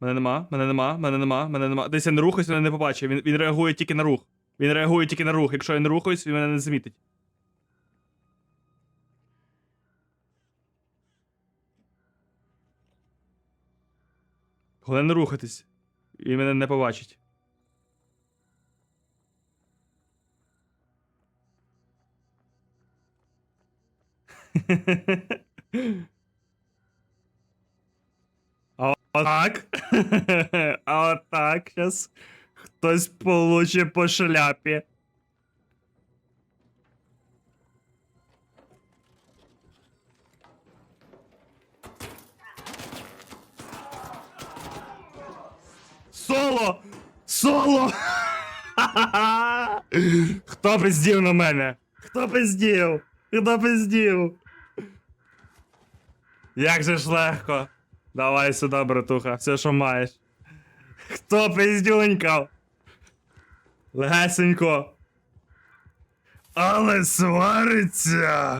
Мене нема, мене нема, мене нема, мене нема. Десь я не рухаюсь, мене не побачив. Він, він реагує тільки на рух. Він реагує тільки на рух. Якщо я не рухаюсь, він мене не замітить. Головне не рухатись. Він мене не побачить. А так. А так сейчас хтось получить по шляпі. Соло! Соло! Хто пиздів на мене? Хто пиздів? Хто пиздів? Як же ж легко. Давай сюди, братуха, все, що маєш. Хто пиздюнькав? Легесенько. Але свариться.